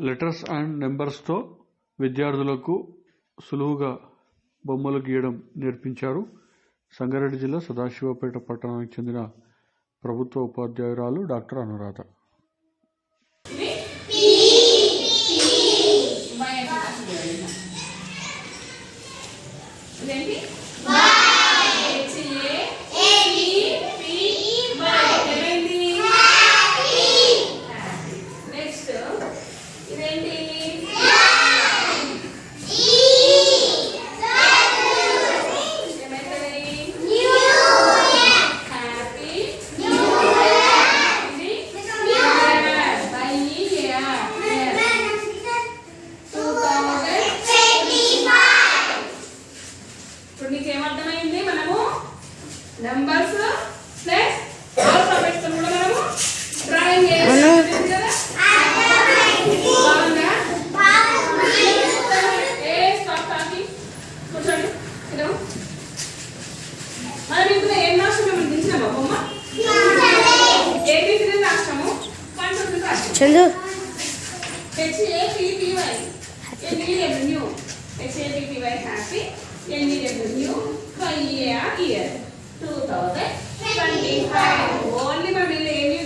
Letters and నెంబర్స్తో విద్యార్థులకు సులువుగా బొమ్మలు గీయడం నేర్పించారు. సంగారెడ్డి జిల్లా సదాశివపేట పట్టణానికి చెందిన ప్రభుత్వ ఉపాధ్యాయురాలు డాక్టర్ అనురాధ. ఇదేంటి ఇదేంటి బై టూ ఇప్పుడు నీకు మనము? Numbers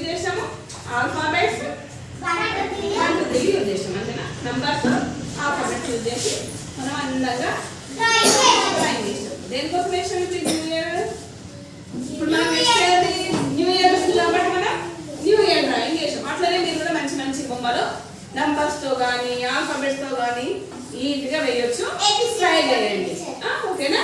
చేసాము alphabets one two three use చేసాం అంతేనా నంబర్స్ ఆల్ఫాబెట్స్ యూజ్ చేసి మనం అందంగా డ్రాయింగ్ చేసాం దేనికోసం వేసాం ఇప్పుడు న్యూ ఇయర్ ఇప్పుడు మంచి మంచి బొమ్మలు నంబర్స్తో కానీ ఆల్ఫాబెట్స్తో కానీ ఈజీగా వేయొచ్చు ట్రై చేయండి ఓకేనా?